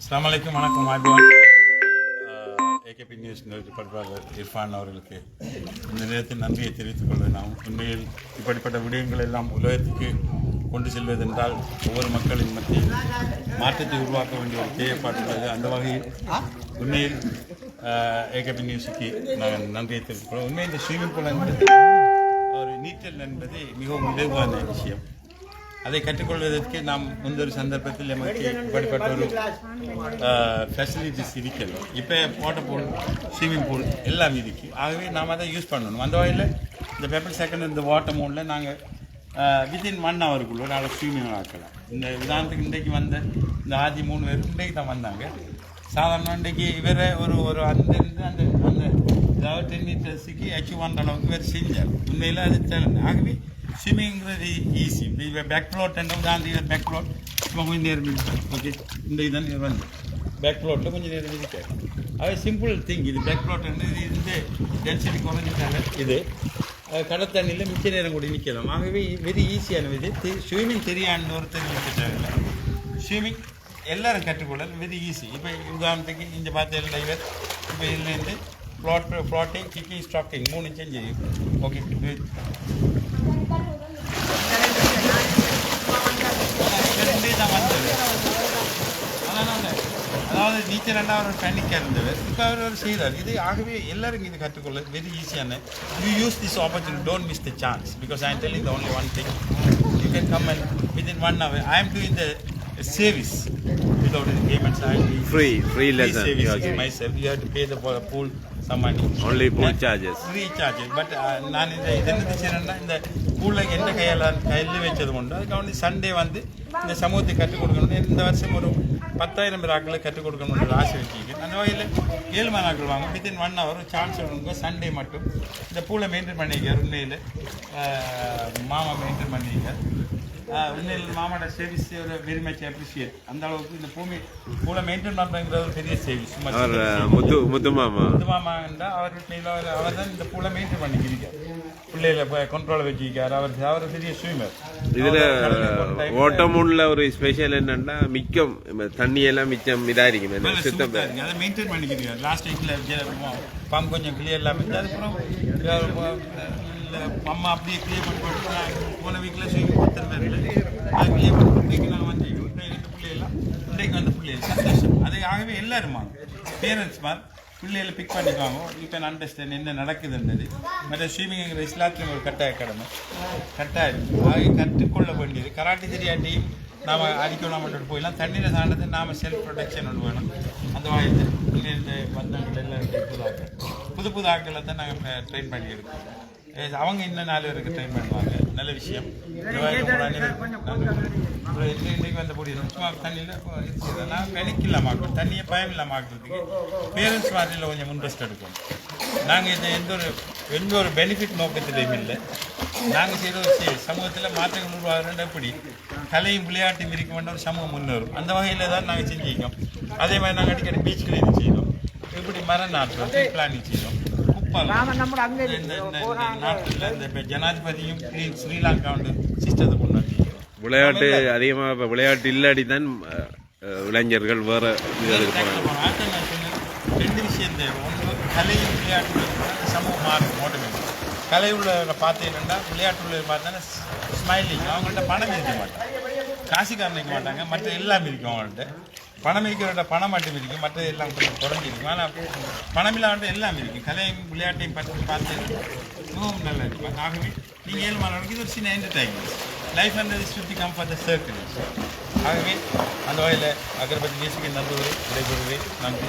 அஸ்ஸலாமு வணக்கம் ஆய்வான் ஏகேபி நியூஸ் பண்பாளர் இர்ஃபான் அவர்களுக்கு இந்த நேரத்தில் நன்றியை தெரிவித்துக் கொள்வேன் நாம் உண்மையில் இப்படிப்பட்ட விடயங்கள் எல்லாம் உலகத்துக்கு கொண்டு செல்வதென்றால் ஒவ்வொரு மக்களின் மத்தியில் மாற்றத்தை உருவாக்க வேண்டிய ஒரு தேவைப்பாட்டுள்ளது அந்த வகையில் உண்மையில் ஏகேபி நியூஸுக்கு நான் நன்றியை தெரிவித்துக் கொள்வேன் உண்மையில் இந்த ஸ்விமிங் பூல் என்பது ஒரு நீச்சல் என்பது மிகவும் இலகுவான விஷயம். அதை கற்றுக்கொள்வதற்கு நாம் முந்தொரு சந்தர்ப்பத்தில் நமக்கு இப்படிப்பட்ட ஒரு ஃபெசிலிட்டிஸ் இருக்கிறது. இப்போ வாட்டர் பூல் ஸ்விம்மிங் பூல் எல்லாம் இருக்குது ஆகவே நாம் அதை யூஸ் பண்ணணும். அந்த வகையில் இந்த பெப்பர் செகண்ட் இந்த வாட்டர் மூலில் நாங்கள் வித்தின் ஒன் ஹவருக்குள்ளே நாங்கள் ஸ்விம்மிங் ஆக்கலாம். இந்த உதாரணத்துக்கு இன்றைக்கு வந்த இந்த ஆதி மூணு பேர் இன்றைக்கு தான் வந்தாங்க. சாதாரண இன்றைக்கு இவரை ஒரு ஒரு அந்த இருந்து அந்த அந்த அதாவது டென் மீட்டர்ஸுக்கு அச்சீவ் பண்ணுற அளவுக்கு இவர் செஞ்சார். உண்மையில் அது சேலஞ்ச் ஆகவே ஸ்விம்மிங்கிறது ஈஸி இப்போ பேக் ஃப்ளோட் அந்த உதாரணத்துக்கு பேக் ஃப்ளோட் சும்மா கொஞ்சம் நேரம் இருக்காது ஓகே இந்த இதான் இது வந்து பேக் ஃப்ளோட்டில் கொஞ்சம் நேரம் இருக்காது அது சிம்பிள் திங் இது பேக் ஃப்ளோட் இது இந்த டென்சிட்டி குறைஞ்சிட்டால இது அஹ் கடல் தண்ணியில் மிச்ச நேரம் கூட நிற்கலாம் ஆகவே வெரி ஈஸியான இது ஸ்விம்மிங் தெரியான்னு ஒருத்தர் நிற்க ஸ்விம்மிங் எல்லாரும் கற்றுக்கொள்ள வெரி ஈஸி இப்போ உதாரணத்துக்கு இங்கே பார்த்த டைவர் இப்போ இதுலேருந்து ஃப்ளாட் ஃப்ளாட்டிங் கிக்கிங் ஸ்டாக்கிங் மூணு செஞ்சு ஓகே ரெண்டே தான் வந்தது அதனால அதாவது நீச்சல் ரெண்டாவது ஒரு பேனிக்காக இருந்தவர் இப்போ அவர் ஒரு செய்கிறார் இது ஆகவே எல்லாரும் இது கற்றுக்கொள்ள வெரி ஈஸியான you use this opportunity don't miss the chance because I telling the only one thing you can come and within one hour I am doing the service without any payments. I Free, free lesson service you are giving. myself. You have to pay the pool pool And charges. Free charges. But uh, நான் இந்த இது என்ன செய்யறேன்னா இந்த பூலில் எந்த கையால் கையில் வச்சது உண்டு அதுக்கு வந்து சண்டே வந்து இந்த சமூகத்தை கற்றுக் கொடுக்கணும் இந்த வருஷம் ஒரு பத்தாயிரம் பேர் ஆக்களை கற்றுக் கொடுக்கணும்னு ஆசை வச்சுக்கிறேன் அந்த வகையில் ஏழு மணி ஆக்கள் வாங்க வித்தின் ஒன் ஹவர் சான்ஸ் கொடுங்க சண்டே மட்டும் இந்த பூலை மெயின்டைன் பண்ணிக்க உண்மையில் மாமா மெயின்டைன் பண்ணிக்க உண்மையில் மாமாவோட சர்வீஸ் ஒரு வெரி மச் அப்ரிஷியேட் அந்த அளவுக்கு இந்த பூமி பூலை மெயின்டைன் பண்ணுறங்கிற ஒரு பெரிய சர்வீஸ். முத்து முத்து மாமா. முத்து மாமா இருந்தால் அவர் வீட்டில் அவர் அவர் தான் இந்த பூலை மெயின்டைன் பண்ணிக்கிறார் பிள்ளைகளை கண்ட்ரோலை வச்சுக்கார் அவர் அவர் பெரிய ஸ்விமர் இதுல ஓட்டமுள்ள ஒரு ஸ்பெஷல் என்னன்னா மிக்கம் தண்ணி எல்லாம் மிச்சம் இதா இருக்கும் சுத்தம் அதை மெயின்டைன் பண்ணிக்கிறார் லாஸ்ட் வீக்கில் பம்ப் கொஞ்சம் கிளியர் இல்லாமல் இருந்தது. அதுக்கப்புறம் அம்மா அப்படியே கிளியர் பண்ணி போன வீக்கில் ஸ்விமிங் கொடுத்துருந்தேன் அதை கிளியர் பண்ணி இன்றைக்கு நான் வந்து இன்றைக்கு ரெண்டு பிள்ளைகள்லாம் இன்றைக்கு வந்த பிள்ளைகள் சந்தோஷம் அதை ஆகவே எல்லாரும் பேரண்ட்ஸ் மாதிரி பிள்ளைகளை பிக் பண்ணிக்குவாங்க. யூ கேன் அண்டர்ஸ்டாண்ட் என்ன நடக்குதுன்றது. மற்ற ஸ்விமிங்ங்கிற இஸ்லாத்துலேயும் ஒரு கட்டாய கடமை. கட்டாயம். ஆகி கற்றுக்கொள்ள வேண்டியது. கராட்டி தெரியாட்டி நாம் அடிக்கணும் மட்டும் போயிடலாம். தண்ணியில் சார்ந்தது நாம் செல்ஃப் ப்ரொடெக்ஷன் ஒன்று வேணும். அந்த வகையில் பிள்ளைகளுடைய பந்தங்கள் எல்லாம் புது ஆட்கள் புது புது ஆட்களை தான் நாங்கள் ட்ரெயின் பண்ணி எடுக்கிறோம் அவங்க இன்னும் நாலு பேருக்கு ட்ரெயின் பண்ணுவாங்க. நல்ல விஷயம் இன்னைக்கு வந்த பொடி சும்மா தண்ணியில் பெனிக் இல்லாமல் தண்ணியை பயம் இல்லாமல் ஆக்குறதுக்கு பேரண்ட்ஸ் மாதிரியில் கொஞ்சம் இன்ட்ரெஸ்ட் எடுக்கணும் நாங்கள் இதை எந்த ஒரு எந்த ஒரு பெனிஃபிட் நோக்கத்திலையும் இல்லை நாங்கள் செய்கிற ஒரு சமூகத்தில் மாற்றங்கள் உருவாகிறோம் எப்படி கலையும் விளையாட்டும் இருக்க வேண்டிய ஒரு சமூகம் முன்னேறும் அந்த வகையில் தான் நாங்கள் செஞ்சுக்கோம் அதே மாதிரி நாங்கள் அடிக்கடி பீச் கிளீனிங் செய்கிறோம் இப்படி மரம் நாட்டுறோம் பிளானிங் செய்கிறோம் ஜனாதிபதியும் ஸ்ரீ- ஸ்ரீலங்கா வந்து சிஸ்டத்தை கொண்டு வந்து விளையாட்டு அதிகமா இப்ப விளையாட்டு இல்லாடி தான் இளைஞர்கள் வேற இதுகளுக்கு சொன்னேன் ரெண்டு விஷயம் தேவை ஒன்று கலையும் விளையாட்டு சமூகம் மாறும் ஆட்டோமேட்டிக் கலை உள்ள பார்த்தீங்கன்னா விளையாட்டு உள்ள பார்த்தா ஸ்மைலிங் அவங்கள்ட்ட பணம் இருக்க மாட்டாங்க. காசுக்காரன் இருக்க மாட்டாங்க. மற்ற எல்லாம் இருக்கும் அவங்கள்ட்ட பணம் இருக்கிறவட்ட பணம் மட்டும் இருக்கும் மற்றது எல்லாம் கொஞ்சம் குறைஞ்சிருக்கும். ஆனால் பணம் இல்லாத எல்லாம் இருக்கும். கலையும் விளையாட்டையும் பார்த்து பார்த்து மிகவும் நல்லா இருக்கும். ஆகவே நீங்கள் ஏழு மாணவர்களுக்கு இது ஒரு சின்ன என்டர்டைன்மெண்ட் லைஃப் அண்ட் சுற்றி கம் ஃபார் த சர்க்கிள் ஆகவே அந்த வகையில் அகர்பதி தேசிக்கு நன்றி விடைபெறுவதை நன்றி.